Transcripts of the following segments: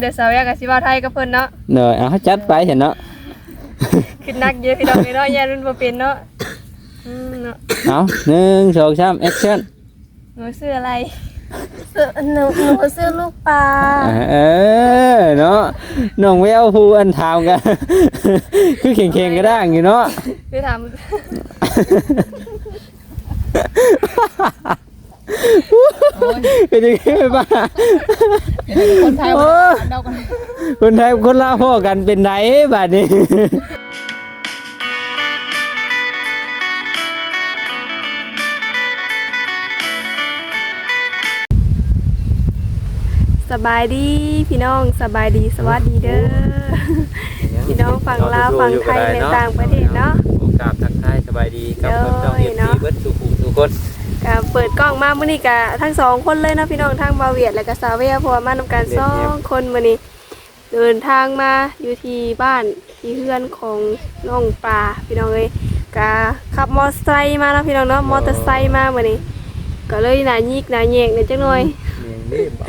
เดี๋ยวสาวแยกกับสิว่าไทยกับเพิ่นเนาะเนยเอาจัดไปเห็นเนาะขึ้นนักเยอะพี่น้องเนาะแย่รุ่นบ่เป็นเนาะอืมเนาะเอาหนึ่งสองสามแอคชั่นหนูซื้ออะไรซื้อหนูหนูซื้อลูกปลาเออเนาะน้องแววผู้อันถามกัน คือเข่งๆก็ได้อยู่เนาะคือถาม เป็นยังไงบ้างคนไทยโอ้เดากันคนไทยคนลาวพ่อกันเป็นไหนบาดนี้สบายดีพี่น้องสบายดีสวัสดีเด้อพี่น้องฝั่งลาวฝั่งไทยในต่างประเทศเนาะโอกาสทักทายสบายดีกับโดยคนต้องเรียนเนาะดีเบิดสุขุมทุกคน ก็เปิดกล้องมามื้อนี้ก็ทั้งสองคนเลยเนาะพี่น้องทั้งบาเวียดและก็สาวเวียเพราะว่ามานำกันสองคนมื้อนี้เดินทางมาอยู่ที่บ้านที่เฮือนของน้องปลาพี่น้องเอ้ยก็ขับมอเตอร์ไซค์มาเนาะพี่น้องเนาะมอเตอร์ไซค์มามื้อนี้ก็เลยหน้ายิกหน้าแยงนิดจังหน่อยเรียนดีบ่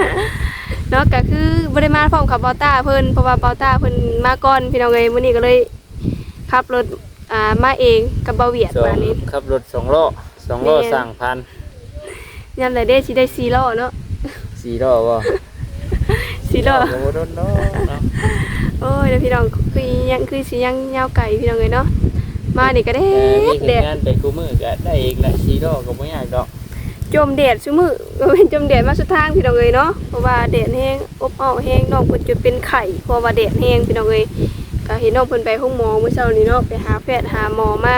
เนาะก็คือบ่ได้มาพร้อมกับเบาต้าเพิ่นเพราะว่าเบาต้าเพิ่นมาก่อนพี่น้องเอ้ยมื้อนี้ก็เลยขับรถอ่ามาเองกับเบาเวียดสอมางนี้ขับรถสองล้อ สองล้อแม่ สั่งพันยันเลยเด้สิได้สี่ล้อเนาะสี่ล้อบ่สี่ล้อโอ้โดนเนาะเนาะโอ้ยเดี๋ยวพี่น้องคือยังคือสิยังยาวไก่พี่น้องเอ้ยเนาะมานี่ก็แดเออนี่ดคืแดอดงานไปคู่มือก็ได้อีกแหละสี่ล้อก็บ่ยากดอกจมแดดซุมื้อเป็นจมแดดมาสุดทางพี่น้องเอ้ยเนาะเพราะว่าแดดแห้งอบอ้าวแห้งน้องเพิ่นจะเป็นไข้เพราะว่าแดดแห้งพี่น้องเอ้ยก็เห็นน้องเพิ่นไปห้องหมอเมื่อเช้านี้เนาะไปหาแพทย์หาหมอมา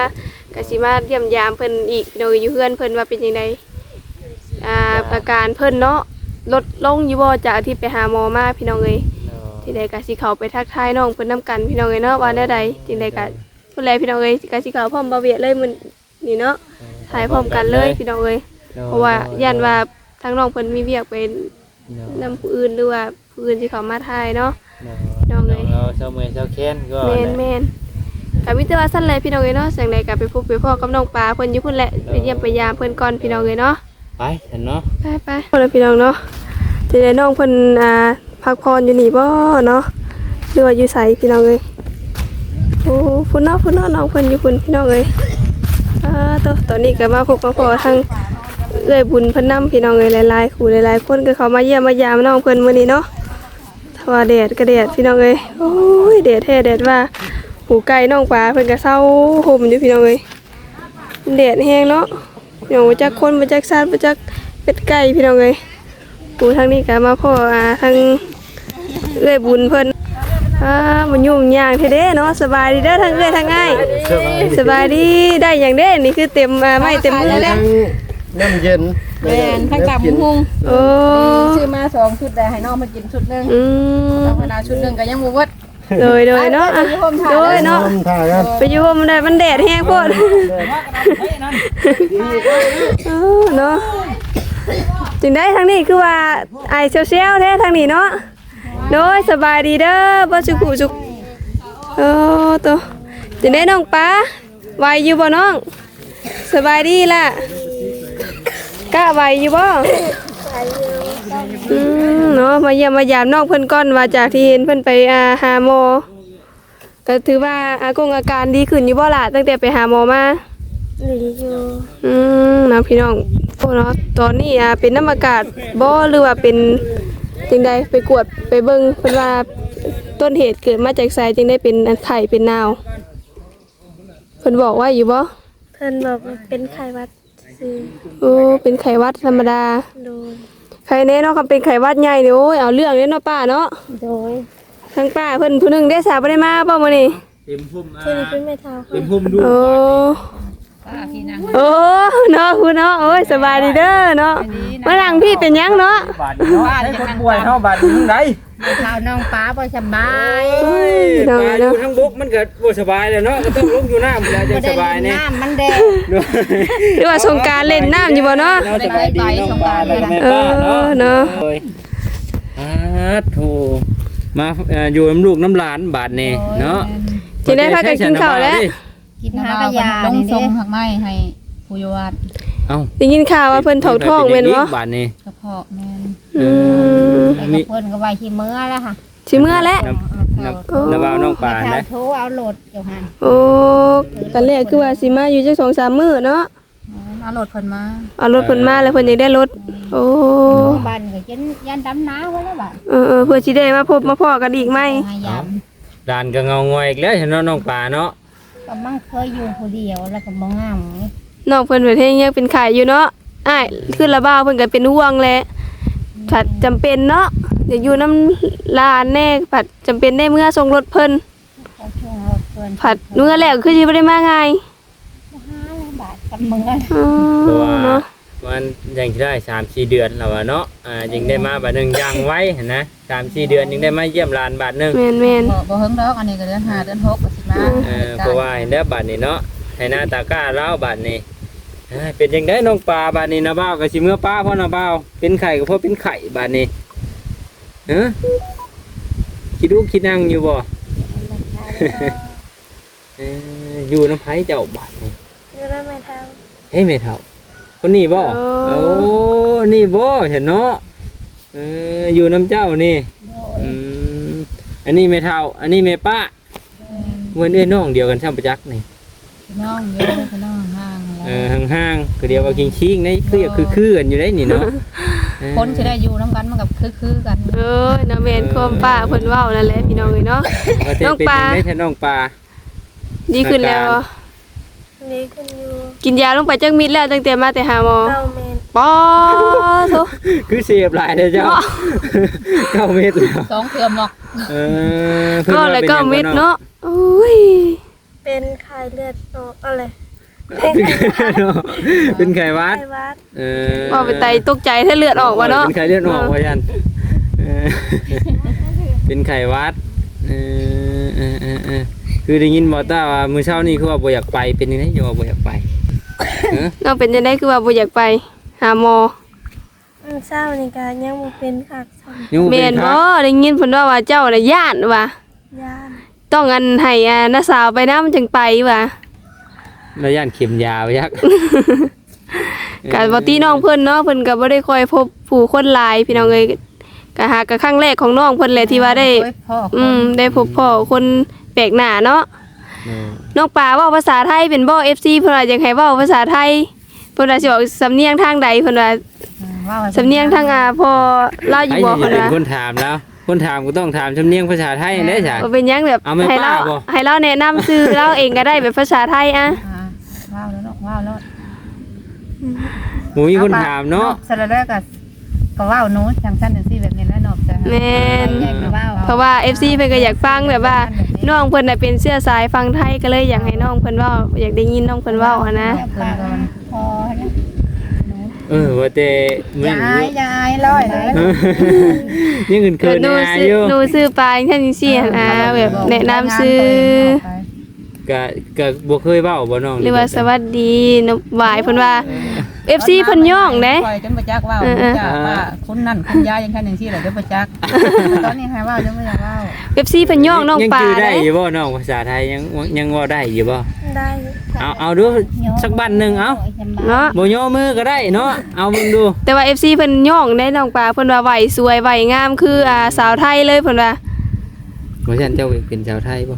ก็สิมาเยี่ยมยามเพิ่นอีกพี่น้องเอ้ยอยู่เฮือนเพิ่นว่าเป็นจังไดอ่าอาการเพิ่นเนาะลดลงอยู่บ่จากที่ไปหาหมอมาพี่น้องเอ้ยเนาะที่ใดก็สิเข้าไปทักทายน้องเพิ่นนํกันพี่น้องเอ้ยเนาะว่าแนวใดจริงใดก็พุ่นแลพี่น้องเอ้ยก็สิเข้าพร้อมบ่าวเวียดเลยมื้อนี่เนาะถ่ายพร้อมกันเลยพี่น้องเอ้ยเพราะว่าย่านว่าทั้งน้องเพิ่นมีเวียกเป็นเนาะนำผู้อื่นหรือว่าผู้อื่นที่เขามาทายเนาะน้น้อองงเอ้ยเราเช้าเมื่อยเช้าแค้นก็แม่นแม่น ก็มีแต่ว่าสั้นเลยพี่น้องเอ้ยเนาะจังใดก็ไปพบไปพ่อกับน้องปลาเพิ่นอยู่พุ่นแหละไปเยี่ยมไปยามเพิ่นก่อนพี่น้องเอ้ยเนาะไปเห็นเนาะไปไปๆแล้วพี่น้องเนาะจะได้น้องเพิ่นอ่าพักผ่อนอยู่นี่บ่เนาะหรือว่าอยู่ไสพี่น้องเอ้ยโอ้พุ่นเนาะพุ่นเนาะน้องเพิ่นอยู่พุ่นพี่น้องเอ้ยอ่าตตอนนี้ก็มาพบมาพอทางเอื้อยบุญเพิ่นนํพี่น้องเอ้ยหลายๆคู่หลายๆคนก็เขามาเยี่ยมมายามน้องเพิ่นมื้อนี้เนาะถ้าว่าแดดก็แดดพี่น้องเอ้ยโอ้ยแดดแท้แดดว่า หูไก่น้องปลาเพิ่นก็เศร้าห่มอยู่พี่น้องเอ้ยแดดแห้งเนาะพี่น้องบ่จักคนบ่จักสัตว์บ่จักเป็ดไก่พี่น้องเอ้ยปูทางนี้ก็มาพ่ออ่าทางเอื้อยบุญเพิ่นอ่ามันยุ่งยากแท้เด้เนาะสบายดีเด้อทางเอื้อยทางง่ายสบายดีได้อย่างเด้นี่คือเต็มอ่าไม้เต็มมือแล้วน้ำเย็นแม่นทั้งกับหุงโอ้ซื้อมาสองชุดแต่ให้น้องมากินชุดหนึงอืมธรรมดาชุดหนึงก็ยังบ่เบิด โดยโดยเนาะอะโดยเนาะน้ำท่ากันไปอยู่มันได้มันแดดแห้งโพดเออเนาะจึงได้ทางนี้คือว่าไอเซลเซลแท้ทางนี้เนาะโดยสบายดีเด้อบ่สุขุสุขเออตัวจึงได้น้องป้าไหวอยู่บ่น้อง สบายดีล่ะกะไหวอยู่บ่ อืมเนาะมาเยี่ยมมายามนองเพิ่นก่อนว่าจากที่เห็นเพิ่นไปอาหาหมอ ก็ถือว่าอากงอาการดีขึ้นอยู่บ่ล่ะตั้งแต่ไปหาหมอมา หรืออยู่อืมนะพี่น้องโอ้เนาะตอนนี้อะเป็นน้ำอากาศบ่หรือว่าเป็นจังใดไปกวดไปเบิ่งเพิ่นว่าต้นเหตุเกิดมาจากไสจึงได้เป็นอันไข้เป็นนาวเพิ่นบอกว่าอยู่บ่ เพิ่นบอกว่าเป็นไข้หวัด โอ้เป็นไข้หวัดธรรมดา โดย ไข้แน่เนาะคันเป็นไข้หวัดใหญ่นี่โอ้ยเอาเรื่องเลยเนาะป้าเนาะโดยทางป้าเพิ่นผู้หนึงได้สาบ่ได้มาบ่มื้อนี้เต็มพุ่มเพื่อนเป็นแม่เท้าเต็ค่ะมพุ่มดูโอ้ป้าพี่นางโอ้เนาะคุณเนาะโอ้ยสบายดีเด้อเนาะมานั่งพี่เป็นหยังเนาะบาดเนาะให้คนป่วยเฮาบาดอยู่ทางใด ข้าวน้องป้าบ่สบายโอ้ยปเนาะลาอเนาะยู่ทางบกมันก็บ่สบายแล้วเนาะก็ต้องลงอยู่น้ำแล้วจะสบายแน่น้ำมันแดง หรือว่าสงกรารเล่นน้ำอยู่บ่เนาะ เนาะสบายดีน้องปลาแล้วก็แม่เอป้าอเนาะเนาะ โอ้ยอ่าโถมาเอ่ออยู่น้ำลูกน้ำหลานบาดนี่เนาะจิได้พากันกินข้าวแล้ว กินหากระยาลงทรงหักไม้ให้ผู้ยวัดเอ้าได้ยินข่าวว่าเพิ่นถกท้องแม่นบ่บาดนี่กระเพาะแม่น อืมแล้วก็เพิ่นก็ไว้ที่มื้อแล้วค่ะสิเมื่อแล้ว น้ำน้ำน้ำบ่าวน้องปลาแม่นะเฒ่าโทรเอาโหลดอยู่หั่นโอ้ตอนแรกคือว่าสิมาอยู่จัก2-3มื้อเนาะเอาโหลดเพิ่นมาเอารถเพิ่นมาแล้วเพิ่นอยากได้รถโอ้บ้านก็ยันยันดำน้าไว้แล้วบัดเออเออเพื่อสิได้มาพบมาพ้อกันอีกไหมพยายามดานก็เงางอยอีกแล้วเห็นเนาะน้องปลาเนาะก็มั่งเคยอยู่ผู้เดียวแล้วก็บ่งามน้องเพิ่นเพิ่นเฮ็ดยังเป็นไข่อยู่เนาะอ้ายคือละบ่าวเพิ่นก็เป็นห่วงแหละ ผัดจำเป็นเนาะอยากอยู่น้ำลานแน่ผัดจำเป็นได้เมื่อส่งรถเพิ่นเขาช่วงรถเพิ่นผัดเมื่อแล้วคือสิบ่ได้มาง่ายห้าล้านบาทกับมืออืเพราะว่าอเนาะมันยังได้สามสี่เดือนแล้วอะเนาะอ่ายังได้มาบาทหนึ่งยังไว้เห็นนะสามสี่เดือนยังได้มาเยี่ยมหลานบาทหนึ่งแม่นแม่นบ่บ่เฮิงดอกอันนี้ก็เดือน5เดือน6ก็สิมาเออเพราะว่าเห็นได้บาทนี้เนาะให้หน้าตาก้าเล่าบาทนี้ เอ้ยเป็นยังได้น้องปลาบาทนี้นะบ้าวกับสิเมื่อป้าพ่อนะบ้าวเป็นไข่ก็เพราะเป็นไข่บาทนี้เออคิดดูคิดนั่งอยู่บ่ เอออยู่น้ำไผ่เจ้าบาทนี้อยู่แล้วไม่เท่าเฮ้ยไม่เท่าคนนี้บ่โอ้นี่บ่เห็นเนาะเอออยู่น้ำเจ้านี่อืมอันนี้ไม่เท่าอันนี้ไม่ป้าเว้นเอ้ยน้องเดียวกันช่างประจักษ์นี่ น้องเยอะพี่น้องห่าง เอแล้วอห่างๆก็เดียวว่าคิงคิงๆนี่คือคือคือกันอยู่ได้นี่เนาะเออคนสิได้อยู่นํกันมันกับคือๆกันเออน้าแม่นความป้าเพิ่นเว้านั่นแหละพี่น้องเอ้ยเนาะว่าแต่น้องเป็นปลายังไงแท้น้องปลาดีขึ้นแล้วนี่ขึ้นอยู่กินยาลงไปจักมิดแล้วตั้งแต่มาแต่หาหมอเก้าเมตรปอโถคือเสียบหลายเลยเจ้าเก้าเม็ดแล้วสองเทื่อหมอกเออพิ่นก็ว่าเลยป็นก็หยังมิดบ่เนาะโอ้ยเป็นไข้เลือดออกอะไร เป็นไข้หวัดไข้หวัดเออว่าไปไตตกใจถ้าเลือดออกว่าเนาะเป็นไข้เลือดออกว่ายันเออเป็นไข้หวัดเออเออเออเออคือได้ยินบอต้าว่ามื้อเช้านี่คือว่าบ่อยากไปเป็นยังไงอยู่ว่าบ่อยากไปเออน้องเป็นจังได๋คือว่าบ่อยากไป หาหมออืมเศร้านี่ก็ยังบ่เป็นคักซ้ํยังบ่แม่เป็นนคบ่รับได้ยินเพิ่นว่าว่าเจ้าน่ะย่านว่ะ ย่านต้องอันให้อ่าน้าสาวไปนำจึงไปว่ะ แล้วย่านเข็มยาวยักษ์ก็บ่ตีน้องเพิ่นเนาะเพิ่นก็บ่ได้ค่อยพบผู้คนหลายพี่น้องเอ้ยก็หาก็ครั้งแรกของน้องเพิ่นแหละที่ว่าได้พ่ออืมได้พบพ่อคนแปลกหน้าเนาะเออน้องปลาเว้าภาษาไทยเป็นบ่ FC เพิ่นว่าอยากให้เว้าภาษาไทยเพิ่นว่าสิออกสำเนียงทางใดเพิ่นว่าสำเนียงทางอ่าพอลาวอยู่ไอ้บ่จะเพิ่นเป็นว่าคนถามแล้วคนถามก็ต้องถามสำเนียงภาษาไทยได้จ้ะบ่เป็นหยังแบบเอาไม่ให้เราป้าบ่ให้เราแนะนำชื่อเราเองก็ได้แบบภาษาไทยอะ ว้าวแล้วเนาะว้าวแล้วหมูมีคนถามเนาะสระแรกก็ก็ว้าวหนูจังซั่นจังซี่แบบนี้แล้วเนาะจ้ะแม่นใหญ่ก็ว้าวเพราะว่า FC เพิ่นก็อยากฟังแบบว่าน้องเพิ่นน่ะเป็นเสื้อสายฟังไทยก็เลยอยากให้น้องเพิ่นเว้าอยากได้ยินน้องเพิ่นเว้าหันนะเพิ่นก็พอแล้วเออว่าแต่อมันยายยายร้อยเลยเออยังเกินเกิเกิดนหนูอาซื้อยุหนูซื้อปลาอย่างนี้สิหั่นนะแบบแนะนำซื้อ ก็ก็บ่เคยเว้าบ่น้องหรือว่าสวัสดีนบหวายเพิ่นว่า FC เพิ่นย่องเด้ปล่อยจนบ่จักว้าวเออๆจ้าว่าคุณนั่นคุณยายยังคั่นจังซี่แหละเดี๋ยวบ่จักตอนนี้ให้ว้าวจังบ่อยากว้าว FC เพิ่นย่องน้องยังปลาจื้อได้เด้อยู่บ่น้องภาษาไทยยังยังเว้าได้อยู่บ่ได้เอาเอาดูสักบันหนึงเอาเนาะบ่ย่อมือก็ได้เนาะเอามึงดูแต่ว่า FC เพิ่นย่องได้น้องปลาเพิ่นว่าไหวสวยไหวงามคืออ่าสาวไทยเลยเพิ่นว่าบ่ซั่นเจ้าเป็นชาวไทยบ่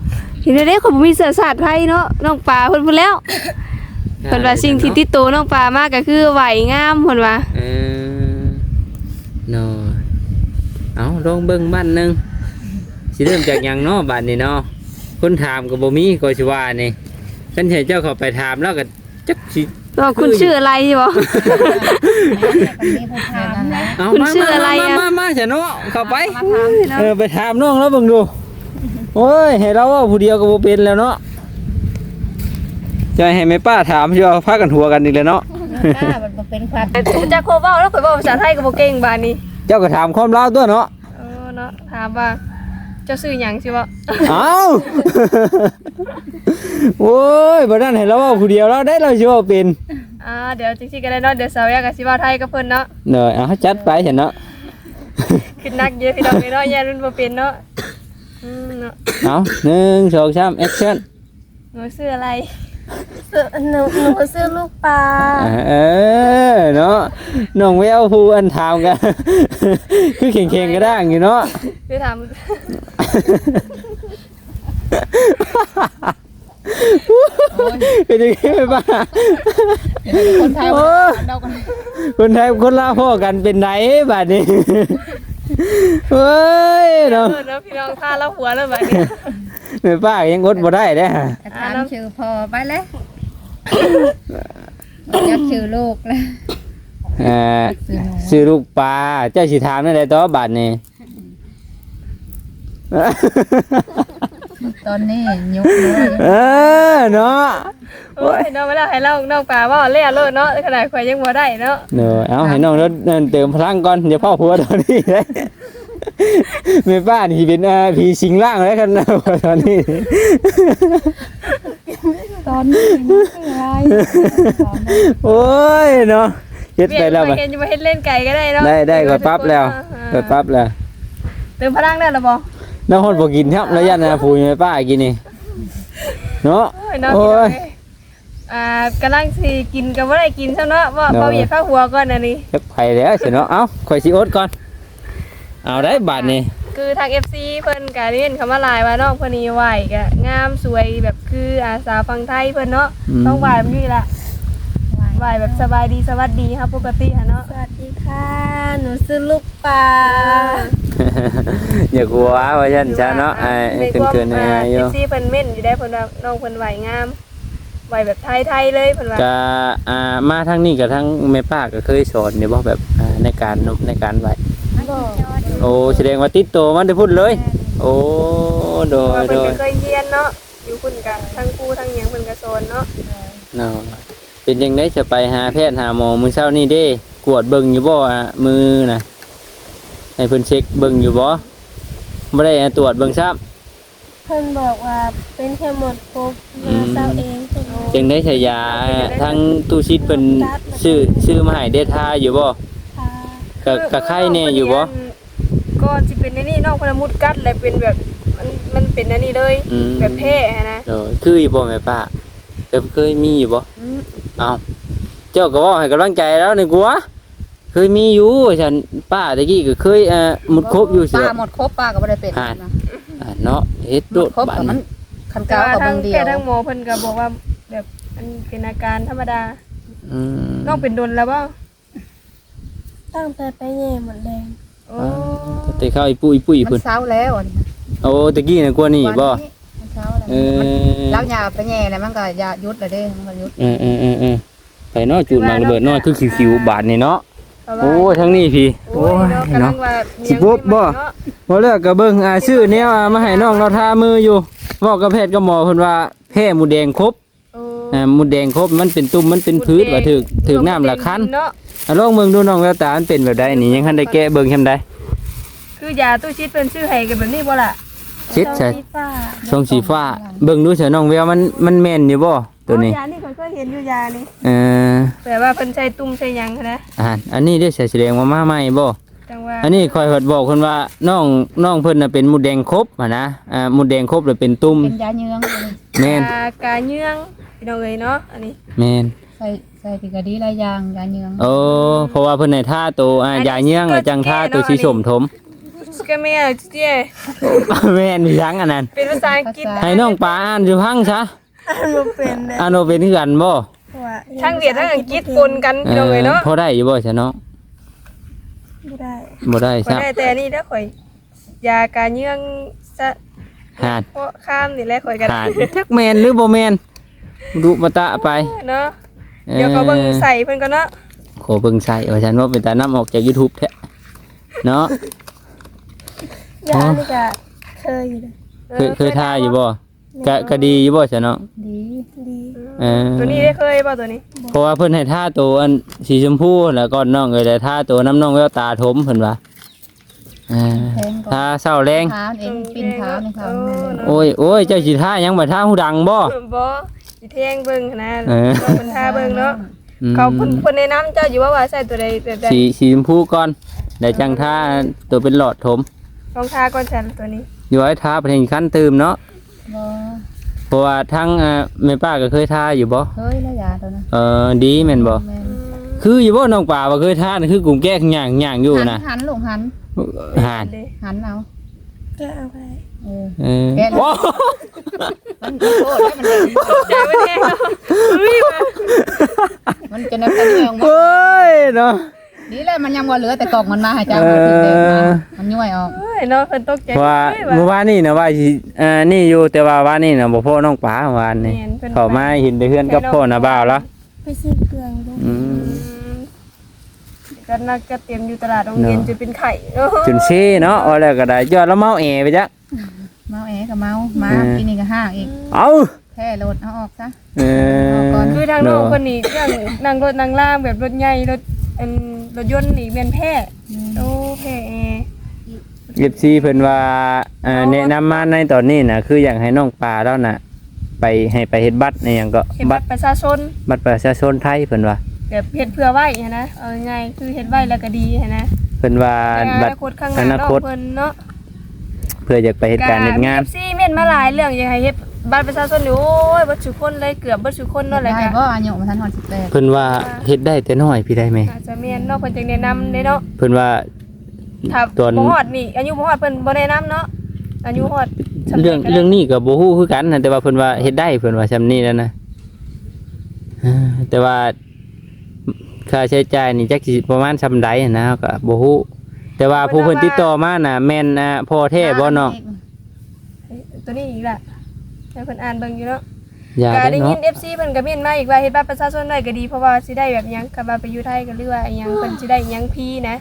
เห็นได้คนบ่มีเสื้อชาติไทยเนาะน้องปลาเพิ่นพูดแล้วเพิ่นว่าสิ่งที่ติดตัวน้องปลามากก็คือไหวงามเพิ่นว่าเออเนาะเอาลองเบิ่งบ้านหนึงสิเริ่มจากหยังเนาะบ้านนี้เนาะคนถามก็บ่มีก็สิว่านี่คันให้เจ้าเข้าไปถามแล้วก็จักสิน้องคุณชื่ออะไรบ่มีผู้ถามนะเอาคุณมาชื่ออะไรมาอะ มามามาเถอะเนาะเข้าไปมาถามเออไปถามน้องแล้วเบิ่งดู โอ้ย ให้เราเว่าผู้เดียวก็บ่เป็นแล้วเนาะจะให้แม่ป้าถามสิว่าพากันหัวกันอีกแล้วเนาะ ป้ามันบ่เป็นความจะโคเว้าแล้วข่อยเว้าภาษาไทยก็บ่เก่งบาดนี้เจ้าก็ถามความลาวตัวเนาะ เออเนาะถามว่าเจ้าชื่อหยังสิบ่เอ้าโอ้ยบ่นั้นให้เราเว่าผู้เดียวเราได้เราสิเว่าเป็นอ่าเดี๋ยวจริงๆก็ได้เนาะเดี๋ยวสาวยาก็สิเว้าไทยกับเพิ่นเนาะเด้อเอาจัดไปเถอะเนาะขึ้นนักเยอะพี่น้องเนาะอย่ารุ่นบ่เป็นเนาะ อืมเนาะเอาหนึ่งสองสามแอคชั่นหนูชื่ออะไรซื้อหนูหนูซื้อลูกปลาเออเนาะน้องแววผู้อันถามกัน คือเข่งๆก็ได้อยู่เนาะคือถามเป็นยังไงบ้างคนไทยโอ้เรากันคนไทยคนลาวพ่อกันเป็นไหนบัดนี้ เฮ้ยเนาะเออเนาะพี่น้องพาเราหัวแล้วแบบนี้แม่ป้ายังอดบ่ได้เด้อจะถามชื่อพอไปเลยอยากชื่อลูกเลยเอ่อชื่อลูกปลาเจ้าสิถามนั่นแหละต่อบัดนี้ ตอนนี้ยุกเลยเออเนาะโอ้ยน้องไม่ได้ให้เราน้องปลาว่าเล่เลิศเนาะขนาดข่อยยังบ่ได้เนาะเนาะเอาให้น้องรถเติมพลังก่อนอย่าพ่อผัวตอนนี้เลยแม่ป้านี่เป็นเอ่อผีสิงร่างแล้วกันนะตอนนี้ตอนนี้อะไรโอ้ยเนาะเฮ็ดเวียไปนแล้วไปบัดเห็นจะมาเฮ็ดเล่นไก่ก็ได้เนาะได้ได้ก็ปรับแล้วก็ปรับแล้วเติมพลังได้หรอบ่ น้องฮอดบ่กินครับระยะนะผู้แม่ป้ากินนี่เนาะโอ้ยน้องโอ้พี่น้อยงเอ้ยอ่ากำลังสิกินก็บ่ได้กินซะเนาะว่าเนาะ เบาเหยียดข้าวหัวก่อนอันนี้ จักไผแล้วสิเนาะเอ้าข่อยสิอดก่อน เอาได้บาดนี้คือทาง FC เพิ่นก็เรียนคำว่าลายว่าน้องเพิ่นนี่ไหวก็งามสวยแบบคืออาสาวฟังไทยเพิ่นเนาะอืมต้องไหวแบบนี้ล่ะไหวแบบสบายดีสวัสดีครับปกติฮะเนาะสวัสดีค่ะ หนูซื้อลูกปลา อย่ากลัวว่าฉันจะเนาะไอ้เกินๆยังไงอยู่เอฟซีเพิ่นเม่นอยู่ได้เพิ่นว่าน้องเพิ่นไหวงามไหวแบบไทยๆเลยเพิ่นว่าก็อ่ามาทางนี้กับทางแม่ป้าก็เคยสอนเนี่ยบ่แบบอ่าในการในการไหวบอกโอ้แสดงว่าติดโตมันได้พูดเลย โอ้โดเพราะยว่าโดเพิ่นยก็เคยเรียนเนาะอยู่คุณกะทั้งครูทั้งหยังเพิ่นก็สอนเนาะเนาะเป็นยังไงจะไปหาแพทย์หาหมอมื้อเช้านี่เด้กวดเบิ่งอยู่บ่อะมือน่ะ ให้เพิ่นเช็คเบิ่งอยู่บ่บ่ได้ตรวจเบิ่งซ้ำเพิ่นบอกว่าเป็นแค่หมดครบมาเศร้าเองเพิ่นบอกจังได้ฉายาทั้งตู้ชิดเพิ่นชื่อชื่อมาให้ได้ทาอยู่บ่ค่ะกะกะไข่แน่อยู่บ่ก็สิเป็นในนี่น้องเพิ่นมุดกัดเลยเป็นแบบมันมันเป็นอันนี้เลยอืมแบบแพ้ฮะนะเออคืออยู่บ่แม่ป้าเคยเคยมีอยู่บ่เอ้าเจ้าก็เว้าให้กำลังใจแล้วนี่กูวะ เคยมีอยู่ฉันป้าตะกี้ก็เคยเอ่อมุดครบอยู่เสิป้าหมดครบป้าก็ไม่ได้เป็นอ่าอ่าเนาะเฮ็ดหโดมดดครบบัแต่นมันคันแต่เก้าว่ากับทาเบิ่งงเดีแพยวทย์ทางหมอเพิ่นก็บอกว่าแบบมันเป็นอาการธรรมดาอืมน้องเป็นดนแล้วบ่ตั้งแต่ไปแย่หมดแรงโอ้แต่เข้าอีปุ้ยปุ้ยมัพุ่นนเช้าแล้วอันนี้โอ้ตะกี้น่ะกลัวนี่บ่วันนี้มันเช้าแล้วเออแล้วยาไปแย่แล้วมันก็ยายุดเลยเด้มันก็ยุด เออเออเออเออไปเนาะจูดหมากระเบิดเนาะคือคิวๆบาดนี่เนาะเพราะว่า โอ้ทางนี้พี่โอ้ยเนาะกำลังว่าสิบบ่พอเลิกก็เบิ่งอ่าชื่อแนวอ่ามาให้น้องเราทามืออยู่บอกกับแพทย์กับหมอเพิ่นว่าแพ้หมูแดงครบโอ้อ่าหมูแดงครบมันเป็นตุ่มมันเป็นพืชว่าถึกถึกน้ำละคันเนาะอะลองเบิ่งดูน้องแววตามันเป็นแบบใดนี่ยังคันได้แก้เบิ่งแฮมได้คือยาตู้ชิดเป็นชื่อให้กันแบบนี้บ่ล่ะชิดใช่ที่ฝ้าช่องสีฟ้าเบิ่งดูเถอะน้องแววมันมันแม่นอยู่บ่ตัวนี้อ๋อยานี่เขาเคยเห็นอยู่ยานี่เออแต่ว่าเพิ่นใช้ตุ้มใช้หยังหั้นนะอ่าอันนี้ได้ใส่แสดงว่ามาใหม่บ่ จังว่าอันนี้คอยเพิ่นบอกเพิ่นว่าน้องน้องเพิ่นน่ะเป็นหมูแดงครบอะนะอ่าหมูแดงครบแล้วเป็นตุ่มเป็นยาเยื้องแม่นยากาเยื่องพี่น้องเอ้ยเนาะอันนี้แม่นใส่ใส่ติกระดีหลายอย่างยาเยื้องโอ้เพราะว่าเพิ่นให้ท่าตัวอ่ายาเยื่องแล้วจังท่าตัวสีสมทมสกแม่เจ้แม่นอีหยังอันนั้นเป็นภาษาอังกฤษให้น้องปลาอ่านอยู่พังซะ อ่านบ่เป็นเลยอ่านบ่เป็นคือกันบ่เพราะว่าทั้งเวียดทั้งอังกฤษปนกันเอพี่น้องอเอ้ยเนาะพอได้อยู่บ่ซะเนาะไม่ได้บ่ได้ข่อยซะได้แต่นี่เด้อข่อย ยากาเยื่องซะหาดเพราะข้ามนี่แหละข่อยกันหาดจักแม่นหรือบ่แม่นดูมาตะไปเนาะเดี๋ยวเขาเบิ่งใส่เพิ่นก่อนเนาะขอเบิ่งใส่ว่าฉันว่าเป็นตาน้ำออกจาก YouTube แท้เนาะยานี่ก็เคยอยู่เลยเคยเคยทาอยู่บ่ ก็ก็ดีอยู่บ่ซะเนาะดีดีเออตัวนี้ได้เคยป่ะตัวนี้เพราะว่าเพิ่นให้ท่าตัวอันสีชมพูแล้วก็น้องเอ้ยได้ท่าตัวน้ำน้องแววตาถมเพิ่นว่าอ่าแพงก็ท่าเศร้าแรงเท้าเองปิ้นเท้าในเขาโอ้ยโอ้ยเจ้าสิท่าหยังบ่ท่าหูดังบ่ บ่สิเที่ยงเบิ่งหั้นนะเออ เพิ่นท่าเบิ่งเนาะอืมเขาเพิ่นเพิ่นแนะนำเจ้าอยู่ว่าว่าใส่ตัวใดแบบใดสีสีชมพูก่อนแล้วจังท่าตัวเป็นหลอดถมลองทาก่อนฉันตัวนี้ อยู่ให้ท่าประเทศขั้นตื่มเนาะ บ่เพราะว่าทั้งอ่าแม่ป้าก็เคยทาอยู่บ่เฮ้ยแล้วยาตัวนั้นเออดีแม่นบ่แม่นคืออยู่บ่น้องป่าว่าเคยทานี่คือกลุ่มแก้ย่างย่างอยู่นะหันลูกหันหานเลยหันเอาก็เอาไปเออเออแกะเลยโอ้มันโคตรได้มันเลยใจไม่แน่เนาะอุ้ยมามันจะนับเป็นเรื่องเฮ้ยเนาะนี่ แหละมันยังว่าเหลือแต่กล่องมันมาให้เจ้าเอาทิ้งเต็มมามันย่อยออกเอ้ยเนาะเพิ่นตกใจว่าเอ้ยเมื่อวานนี่นะว่าสิเอ่อนี่อยู่แต่ว่าว่านี่นะบ่พ่อน้องป๋าเมื่อวานนี่แม่นเพิ่นเข้ามาเห็นแต่เพื่อนกับพ่อนะบ่าวแล้วไปซื้อเครื่องดูอือืมมก็นักก็เตรียมอยู่ตลาดโรงเรียนเนาะจะเป็นไข่เออจนเซ่เนาะว่าแล้วก็ได้ยอดแล้วเมาแอไปจ้ะเมาแอกับเมามาเออกินนี่ก็ห้างอีกเอาแค่รถเอาออกซะเออคือทางน้องคนนี้เรื่องนั่งรถนั่งล่างแบบรถใหญ่รถอัน รถยนต์นี่แม่นแพ้โอ้แพ้แอร์เอฟซีเพิ่นว่าเอ่อแนะนำมาในตอนนี้น่ะคืออยากให้น้องป๋าแล้วน่ะ ไปให้ไปเฮ็ดบัตรในหยังก็เห็นบับัตตรรประชาชนบัตรประชาชนไทยเพิ่นว่าแบบเฮ็ดเพื่อไว้หั้นนะเอาง่ายๆคือเฮ็ดไว้แล้วก็ดีหั้นนะเพิ่นว่าในอบัตนารคตข้างหอน้านาเนาะคต เพิ่นเนาะเพื่ออยากไปเฮ็ดการเฮ็ดงาน ซีเม่นมาหลายเรื่องอยากให้เฮ็ด บัตรประชาชนนี่โอ้ยบ่ทุกคนเลยเกือบบ่ทุกคนเนาะอะไรได้กันบ่อายุมันทันหอดสิบแปดเพิ่นว่าเฮ็ดได้แต่น้อยพี่ได้ไหม อาจจะแม่นเนาะเพิ่นจังแนะนำเด้เนาะเพิ่นว่า ถ้าตอน บ่ฮอดนี่อายุบ่ฮอดเพิ่นบ่แนะนำเนาะอายุฮอดสำเรื่องก็ได้เรื่องนี้ก็บ่ฮู้คือกันนะแต่ว่าเพิ่นว่าเฮ็ดได้เพิ่นว่าซำนี้แล้วนะอ่าแต่ว่าค่าใช้จ่ายนี่จักสิประมาณซำใดนะก็บ่ฮู้แต่ว่าผู้เพิ่นติดต่อมาน่ะแม่นอ่าพ่อแท้บ่น้องเอ้ยตัวนี้อีกล่ะ ให้เพิ่นอ่านเบิ่งอยู่เนาะอย่าก็ได้ได้ยิเนาะน FC เพิ่นก็เม่นมาอีกว่าเฮ็ดบัตรประชาชนได้ก็ดีเพราะว่าสิได้แบบหยังก็ว่าไปอยู่ไทยก็หรือว่าอิหยังเพิ่นสิได้อิหยังฟรีนะ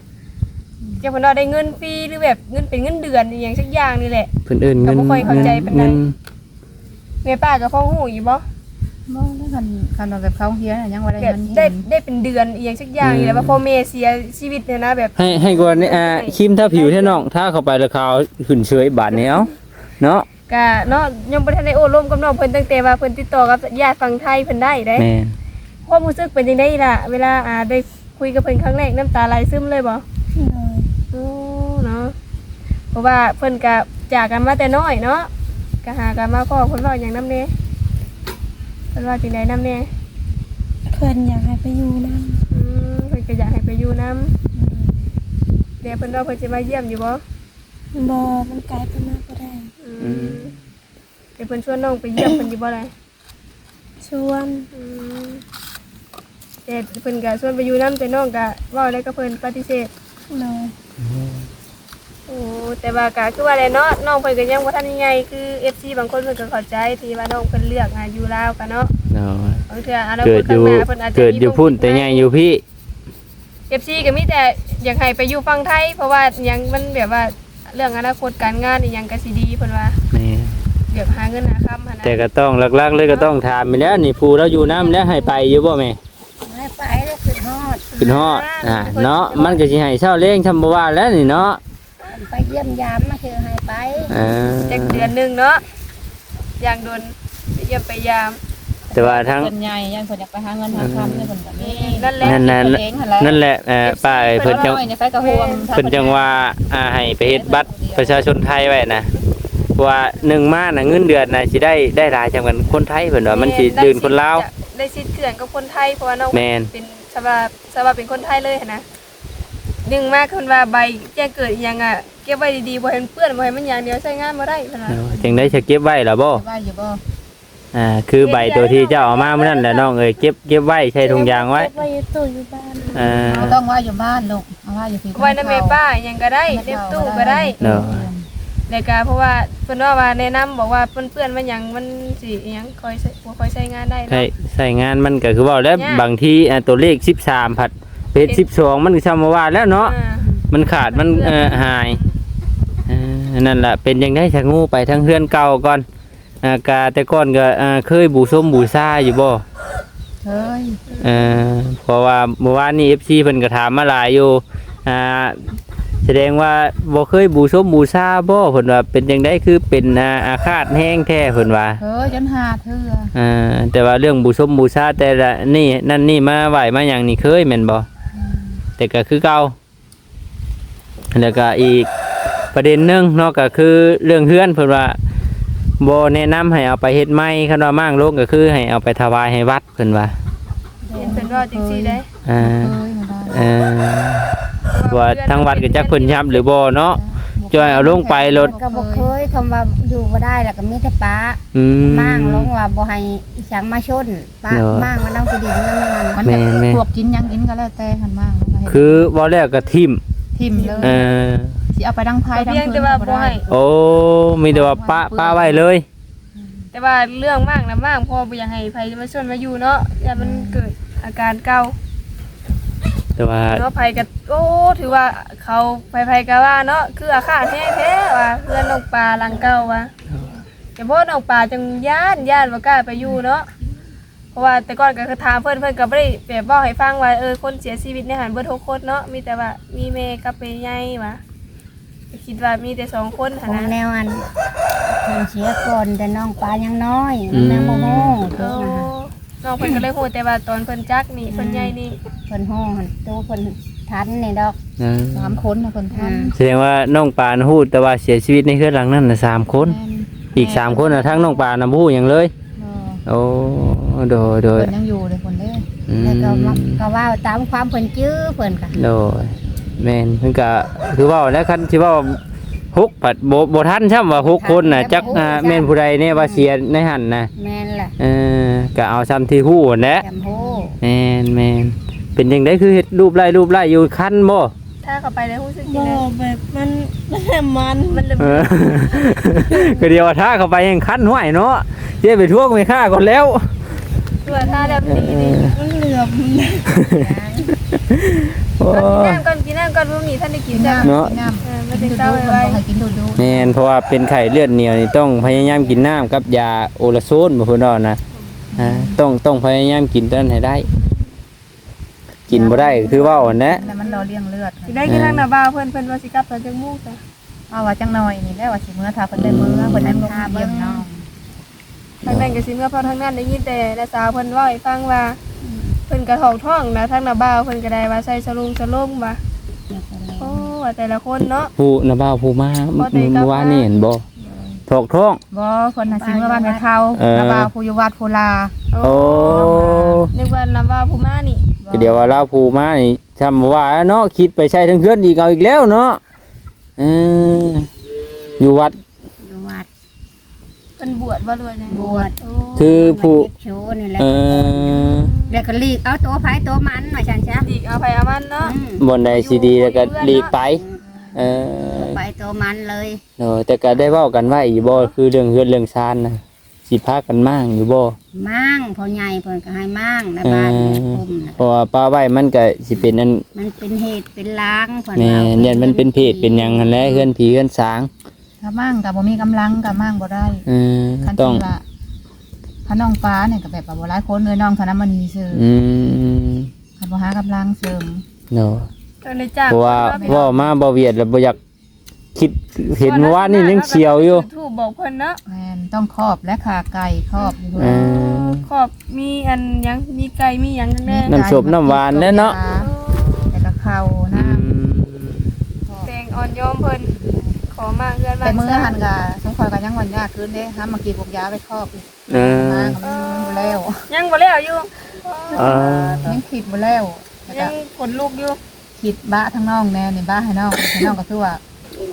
จะเพิ่นว่าได้เงินฟรีหรือแบบเงินเป็นเงินเดือนอีหยังสักอย่างนี่แหละ เพิ่นเอิ้นเงินก็บ่ค่อยเข้าใจปานใด เงินแม่ป้าก็พอฮู้อยู่บ่ บ่ได้คันคันว่าแบบเขาเฮียน่ะยังว่าได้แบบเงินได้ได้เป็นเดือนอีหยังสักอย่างนี่แหละว่าพ่อแม่เสียชีวิตเนี่ยนะแบบให้ให้ก่อนนี่อ่าครีมทาผิวแท้น้องถ้าเข้าไปแล้วขาวขึ้นเฉยบาดนี้เอ้าเนาะ ก็เนาะยังบ่ทันได้โอ้ร่วมกับน้องเพิ่นตั้งแต่ว่าเพิ่นติดต่อกับญาติฝั่งไทยเพิ่นได้เด้แม่นความรู้สึกเป็นจังได๋ล่ะ เวลาอ่าได้คุยกับเพิ่นครั้งแรกน้ำตาไหลซึมเลยบ่เลยโอ้เนาะเพราะว่าเพิ่นก็จากกันมาแต่น้อยเนาะก็หากันมาพ่อเพิ่นเว้าหยังนำแน่เพิ่นว่าจังได๋นำแน่เพื่อนอยากให้ไปอยู่นั่นอืมเพิ่นก็อยากให้ไปอยู่นํเดี๋ยวเพิ่นว่าเพิ่นสิมาเยี่ยมอยู่บ่ บอมันไกลไปมากก็ได้อืมเดี๋ยวเพิ่นชวนน้องไปเยี่ยมเพิ่นอยู่บ่ล่ะชวนอืมแต่เพิ่นก็ชวนไปอยู่นํแต่น้องก็เว้าแล้วก็เพิ่นปฏิเสธเลยโอ้แต่ว่าก็คือว่าอะไรเนาะน้องเพิ่นก็ยังบ่ทันยังไงคือ FC บางคนเพิ่นก็เข้าใจที่ว่าน้องเพิ่นเลือกอ่าอยู่ลาวกันเนาะเนาะบางเทื่ออนาคเกิตดอข้างยู่หน้าเพิ่นอาจจะเกิดมีอยู่พุ่นแต่ยังอยู่พี่ เอฟซีก็มีแต่อยากให้ไปอยู่ฝั่งไทย เพราะว่าหยังมันแบบว่า เรื่องอนาคตการงานอีหยังก็สิดีเพิ่นว่าแม่แบบหาเงินหาคำหั่นนะแต่ก็ต้องหลักๆเลยก็ต้องถามไปแล้วนี่ผู้เราอยู่น้ำแล้วให้ไปอยู่บ่แม่ให้ไปแล้วขึ้นฮอดขึ้นฮอดอ่าเนาะมันก็สิให้เช่าเลี้ยงทำบ่ว่าแล้วนี่เนาะไปเยี่ยมยามมาคือให้ไปอ่าจักเดือนหนึงเนาะอย่างโดนไปเยี่ยมไปยาม แต่ว่าทั้ง ส่วนใหญ่ยังคนอยากไปหาเงินหาคำเนี่ยคนแบบนี้นั่นแหละนั่นนั่นเองหั่นแหละนั่นแหละเอ่อป้าเอ้ยเพิ่นจังน้อยเนี่ยไปกระห่วงเพิ่นจังว่าอ่าให้ไปเฮ็ดบัตรประชาชนไทยไว้นะเพราะว่าหนึ่งมาน่ะเงินเดือนน่ะสิได้ได้หลายจังกันคนไทยเพิ่นว่ามันสิดื่นคนลาวได้สิทธิ์เกลื่อนกับคนไทยเพราะว่าน้องแม่นเป็นสบาสบาเป็นคนไทยเลยหั่นนะดึงมากคนว่าใบแจ้งเกิดอีหยังอะเก็บไว้ดีๆบ่ให้มันเปื้อนบ่ให้มันหยังเดียวใช้งานบ่ได้เพิ่นว่าเออจังได้จะเก็บไว้ล่ะบ่ ว่าอยู่บ่ อ่าคือใบตัวที่เจ้าเอามาเมื่อนั้นแหละน้องเอ้ยเก็บเก็บไว้ใช้ถุงยางไว้ เก็บไว้อยู่ตู้อยู่บ้านอ่า เอาต้องว่าอยู่บ้านลูกเอาว่าอยู่ที่ไว้ในเมป้าอหยังก็ได้เต็มตู้ก็ได้เนาะแต่ก็เพราะว่าเพิ่นว่าว่าแนะนำบอกว่าเปื้อนๆมันหยังมันสิอิหยังคอยใช้บ่ค่อยใช้งานได้ใช่เนาะใส่งานมันก็คือว่าแล้วยาก บางทีอ่าตัวเลข13ผัดเป็น12มันก็ซ้ำมาว่าแล้วเนาะ อ่ามันขาดมันเอ่อหายเอ่อนั่นแหละเป็นยังได้ชะงูไปทั้งเฮือนเก่าก่อน อ่ากาแต่ก่อนก็อ่าเคยบูส้มบูซ่าอยู่บ่เฮ้ยเอ่อเพราะว่าเมื่อวานนี้ FC เพิ่นก็ถามมาหลายอยู่อ่าแสดงว่าบ่เคยบูส้มบูซ่าบ่เพิ่นว่าเป็นจังไดคือเป็นอ่าอาฆาตแห้งแท้เพิ่นว่าเฮ้ยจนหาเธออ่าแต่ว่าเรื่องบูส้มบูซ่าแต่ละนี่นั่นนี่มาไหวมาหยังนี่เคยแม่นบ่แต่ก็คือเก่าแล้วก็อีกประเด็นหนึงเนาะก็คือเรื่องเฮือนเพิ่นว่า บ่แนะนำให้เอาไปเฮ็ดไม้คันว่ามั่งลงก็คือให้เอาไปถวายให้วัดเพิ่นว่าเห็นเพิ่นว่าจังซี่ได้อ่าเคยมาได้เอ่อว่าทางวัดก็จักเพิ่นย้ำหรือบ่เนาะจอยเอาลงไปรถก็บ่เคยคำว่าอยู่บ่ได้แล้วก็มีแต่ป้าอืมมั่างลงว่าบ่ให้อีสังมาชนป้าเนอะมั่างมานั่งที่ดินนั่นนั่นมันแม่นแม่นพวกกินหยังกินก็แล้วแต่หันมากคือบ่แล้วก็ทิ่มทิมเลยเออ สิเอาไปดังไพ่ดังเพียงพื้นแต่ว่าบ่ให้โอ้มีแต่ว่าป้าป้าไว้เลย แต่ว่าเรื่องมากนะมากพอบ่อยากให้ไผมาชวนมาอยู่เนาะอย่ามันเกิดอาการเก่าแต่ว่าเนาะไผก็โอ้ถือว่าเขาไผไผก็ว่าเนาะคืออาฆาตแท้แท้ว่าเพื่อนน้องปลาหลังเก่าว่าแต่พอน้องปลาจังย่านย่านบ่กล้าไปอยู่เนาะเพราะว่าแต่ก่อนก็คือถามเพิ่นเพิ่นก็บ่ได้แบบเว้าให้ฟังว่าเออคนเสียชีวิตในหันเบิดหกคนเนาะมีแต่ว่ามีแม่กับไปใหญ่ว่าก็ คิดว่ามีแต่สองคนขหั่นองนะแนวอันเพิ่นเสียก่อนแต่น้องปลายังน้อยอืม แม่บ่ฮู้โอ้น้องเพิ่นก็เลยฮู้แต่ว่าตอนเพิ่นจักนี่เพิ่นใหญ่นี่เพิ่นฮู้หั่นตัวเพิ่นทันนี่ดอกเออสามคนนะคนทันแสดงว่าน้องปานฮู้แต่ว่าเสียชีวิตในเรือนหลังนั้นน่ะสามคน อีกสามคนน่ะทั้งน้องปานน่ะบ่ฮู้หยังเลย โอ้โดยโดยเพิ่นยังอยู่เลยคนเด้ออืมแล้วก็ว่าก็ว่าตามความเพิ่นจื้อเพิ่นก็โดย แม่นเพิ่นก็คือเว่าแล้วคันสิเว่าฮุกผัดบ่บ่ทันช่ำว่าฮุกคนน่ะจักอ่าแม่นผู้ใดเนี่ยว่าเสียในหันน่ะแม่นล่ะเออก็เอาซ้ำที่ฮู้นั่นแหละจำฮู้แม่นแม่นเป็นจังไดคือเฮ็ดรูปไล่รูปไล่อยู่คันบ่ถ้าเข้าไปแล้วรู้สึกยังบ่ไงแบบมันมันมันเริ่มเออก็เดียวว่าถ้าเข้าไปยังคันห้วยเนาะเจ๊ไปทั่วก็ไม่ฆ่าก่อนแล้ว ตัวถ้าดำดีดีมันเหลือบ โอ้กินน้ำก่อนกินน้ำก่อนพรุ่งนี้ท่านได้กินกินจ้ะน้ำเนาะกินน้ำเออมากิถึนงดูเช้าดูไว้คนให้กินดูดูแม่นเพราะว่าเป็นไข้เลือดเหนียวนี่ต้องพยายามกินน้ำกับยาโอลาโซนบ่เพิ่นว่านะอ่าต้องต้องพยายามกินตัวนั้นให้ได้ กินบ่ได้คือเว่าอันนะแล้วมันรอเลี้ยงเลือดกินได้กินทางหน้าบ้าวเพิ่นเพิ่นว่าสิกลับตอนจังมูกจ้ะเอาว่าจังหน่อยนี่แหละว่าสิเมื่อทาเพิ่นได้มื้อเพิ่นนั้นบ่เยี่ยมน้องทางนั้นก็สิเมื่อพอทางนั้นได้ยินแต่น้าสาวเพิ่นเว้าให้ฟังว่า เพิ่นกระถอกท้องนะทางหน้าบ้าวเพิ่นก็ได้ว่าใส่สลุงสลงว่าโอ้ว่าแต่ละคนเนาะ ผู้นาบ่าวผู้มาพอได้กลับมา เมื่อวานนี่เห็นบ่ถอกท้อง บ่เพิ่นน่ะสิเมื่อบ้านแม่เฒ่าเออ แล้วบ่าวผู้อยู่วัดผู้ลาโอ้นึกว่าน้าบ้าวผู้มานี่ก็เดี๋ยวว่าเราผู้มานี่จำว่าเนาะคิดไปใช้ทั้งเพื่อนอีกเอาอีกแล้วเนาะเอออยู่วัดอยู่วัด เพิ่นบวชบ่ด้วยนะบวชโอ้คือผู้มาเก็บโชว์นี่แหละเออแล้วก็ลีกเอาตัวไผตัวมันว่าซั่นซะอีกเอาไปเอามันเนาะอืมบนใดสิดีแล้วก็หลีกไป เออไปตัวมันเลยเนาะแต่ก็ได้เว้ากันว่าอีบ่คือเรื่องเฮือนเรื่องซานนะสิพากันมั่งอยู่บ่มั่งพ่อใหญ่เพิ่นก็ให้มั่งในบ้านเนี่ยคุมน่ะเพราะว่าป้าไว้มันก็สิเป็นอันมันเป็นเหตุเป็นล้างเพิ่นแหน่ว่าเนี่ยมันเป็นเพศเป็นหยังหั่นแหละเฮือนผีเฮือนสาง ถ้ามั่งก็บ่มีกำลังก็มั่งบ่ได้เออคันต้อง ที่ว่าถ้าน้องฟ้าเนี่ยก็แบบว่าบ่หลายคนเลยน้องธนมณีซื่ออืมคันบ่หากำลังเสริมเนาะก็เลยจ้างเพราะว่าเพิ่นเว่ามาบ่เวียดแล้วบ่อยากคิดเห็นว่านี่ยังเชียวอยู่ ถูกบอกเพิ่นเนาะแม่นต้องครอบและขาไก่ครอบอยู่เอด้วยอขอบมีอันหยังมีไก่มีหยังแน่น้ำส้มน้ำหวานแน่เนาะ แต่ก็ข้าวอืน้ำมแตงอ่อนยอมเพิ่น ขอมาเฮือนแต่บ้านมื้อซ่าหันก็สงคอยก็ยังวันยากขึ้นเด้ห้ามมากินพวกยาไปครอบอีกเออ มาก็มันบ่แล้วยังบ่แล้วอยู่เออ ยังคิดบ่แล้วแล้วยัก็งขนลูกอยู่คิดบ้าทั้งน้องแน่นี่บ้าให้น้องให้น้องก็คือว่า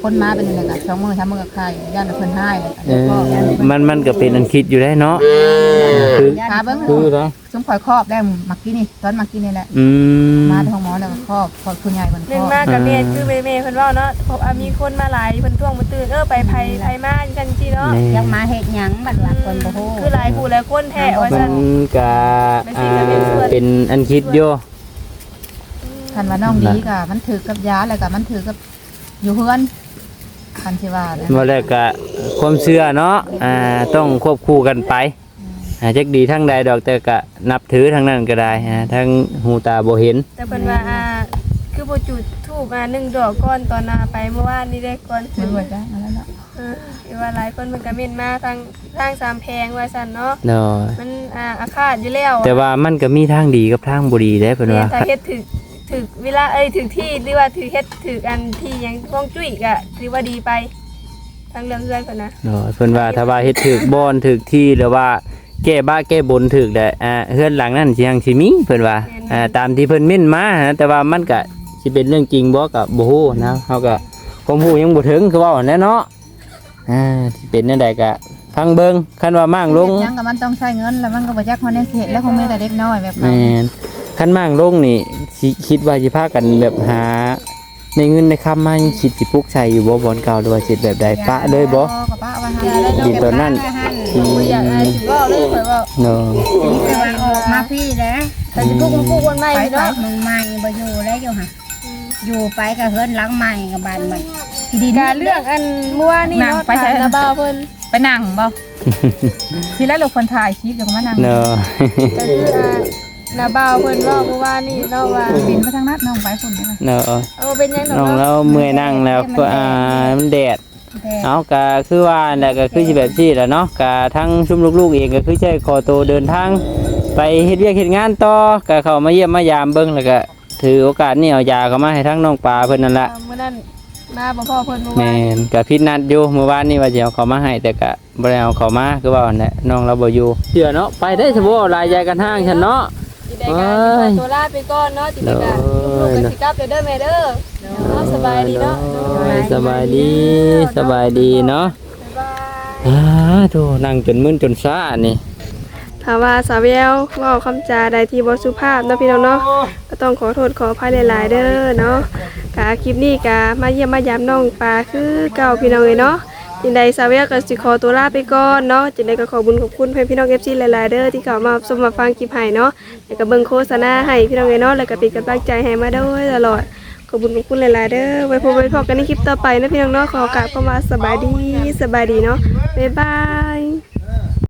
คนมาเป็นจังไดก็สองมื้อสามมื้อก็คายย่านเพิ่นให้เลยเออมันมันก็เป็นอันคิดอยู่ได้เนาะคือหาเบิ่งคือเนาะสมคอยครอบได้มักกี้นี่ตอนมักกี้นี่แหละอืมมาที่ห้องหมอแล้วก็ครอบครอบคุณยายเพิ่นคเล่รนอบมากกับแม่คือแม่แม่เพิ่นเว้าเนาะเพราะว่ามีคนมาหลายเพิ่นท่วงมาตื่นเออไปไผไผมาจังซี่เนาะแม่ยังมาเฮ็ดหยังบัดว่าเพิ่นบ่ฮู้คือหลายผู้หลายคนแท้ว่ามัซั่นนก็ไม่ใช่อ่าก็เป็นส่วนเป็นอันคิดอยู่คันว่าน้องดีก็มันถือกับยาแล้วก็มันถือกับอยู่เฮือน คันสิว่านะว่าแล้วก็ความเชื่อเนาะอ่าต้องควบคู่กันไปอาจักดีทั้งใดดอกแต่ก็นับถือทั้งนั้นก็ได้ฮะทั้งหูตาบ่เห็น แต่เพิ่นว่าอ่าคือบ่จุดธูปมาหนึ่งดอกก่อนตอนน่ะไปเมื่อวานนี้ได้ก่อนไม่รวยจ้ะเอาแล้วเนาะเออที่ว่าหลายคนเพิ่นก็เม่นมาทางทางสามแพงว่าซั่นเนาะเนาะมันอ่าอาฆาตอยู่แล้วแต่ว่ามันก็มีทางดีกับทางบ่ดีเด้เพิ่นแม่ว่า ถ้าเฮ็ดถึก ถึกเวลาเอ้ยถึกที่หรือว่าถึกเฮ็ดถึกอันที่หยังฮวงจุ้ยก็ถือว่าดีไปทางเรื่องเอื้อนก่อนนะเนาะเพิ่นว่าถ้าว่าเฮ็ดถูกบ่อนถูกที่หรือว่าแก้บ้าแก้บนถูกได้อ่าเฮือนหลังนั้นสิยังสิมีเพิ่นว่าอ่าตามที่เพิ่นเม่นมานะแต่ว่ามันก็สิเป็นเรื่องจริงบ่ก็บ่ฮู้นะเฮาก็ความรู้ยังบ่ถึงคือเว้าแน่เนาะอ่าสิเป็นแนวใดก็ ฟังเบิ่งคันว่ามั่างลงเฮ็ดหยังก็มันต้องใช้เงินแล้วมันก็บ่จักคนในเฮ็ดแล้วคงมีแต่เด็กน้อยแบบแม่นคันมั่างลงนี่สิคิดว่าสิพากันแบบหาในเงินในคำมายังคิดสิปลุกใช้อยู่บ่บ่อนเก่าหรือว่าสิแบบใดปะเลยบ่ก็ปะว่าหั่นดินตัวนั้นบ่อยากให้สิเว้าเลยข่อยเว้าเนาะแต่ว่าออกมาพี่แล้วแต่สิปลูกมันปลูกวันใหม่พี่เนาะมึงใหม่บ่อยู่แล้วอยู่ห่ะอยู่ไปก็เฮือนหลังใหม่กับบ้านใหม่ดินการเรื่องอันเมื่อวานนี่เนาะถามนาบ่าวเพิ่น ไปนั่งบ่ทีแรกลูกคนถ่ายคลิปอยู่ก็มานั่งเนาะก็คืออ่านาบ่าวเพิ่นเว้าเมื่อวานนี่เนาะว่าบินไปทางนั้นน้องไปฝุ่นได้ไหมเนาะเอาเป็นหยังน้องเนาะแล้วเมื่อยนั่งแล้วก็อ่ามันแดดแต่เอาก็คือว่าแหละก็คือสิแบบนี้แหละเนาะก็ทั้งชุมลูกๆเองก็คือใช้คอโตวเดินทาง ไปเฮ็ดเวียกเฮ็ดงานต่อก็เข้ามาเยี่ยมมายามเบิ่งแล้วก็ถือโอกาสนี้เอายาเข้ามาให้ทั้งน้องปลาเพิ่นนั่นละอ่ามื้อนั้น มาบ่พ่อเพิ่นเมื่อแม่วานนก็พิดนัดอยู่เมื่อวานนี้ว่าจะเอาเข้ามาให้แต่ก็บ่ได้เอาเข้ามาคือว่านั่นแหละน้องเราบ่อยู่เชื่อเนาะไปได้สบ่หลายใจกันทางฉันเนาะสิได้การสิขอตัวลาไปก่อนเนาะจิตกะลูกๆก็สิกลับเด้อเด้อแม่เด้อเนาะสบายดีเนาะสบายดีสบายดีเนาะบ๊ายบายอ่าโธ่นั่งจนมึนจนซ่านี่ถ้าว่าสาวแววเว้าคำจาใดที่บ่สุภาพเนาะพี่น้องเนาะก็ต้องขอโทษขออภัยหลายๆเด้อเนาะ กะคลิปนี้กะมาเยี่ยมมายามน้องปลาคือเก่าพี่น้องเอ้ยเนาะจินใดสาวแววก็สิขอตัวลาไปก่อนเนาะจินใดก็ขอบุญขอบคุณเพื่อนพี่น้อง FC หลายๆเด้อที่เข้ามาชมมาฟังคลิปให้เนาะแล้วก็เบิ่งโฆษณาให้พี่น้องเอ้ยเนาะแล้วก็เป็นกำลังใจให้มาโดยตลอดขอบคุญขอบคุณหลายๆเด้อไว้พบไว้พบกันในคลิปต่อไปนะพี่น้องเนาะขอกราบเข้ามาสบายดีสบายดีเนาะบ๊ายบาย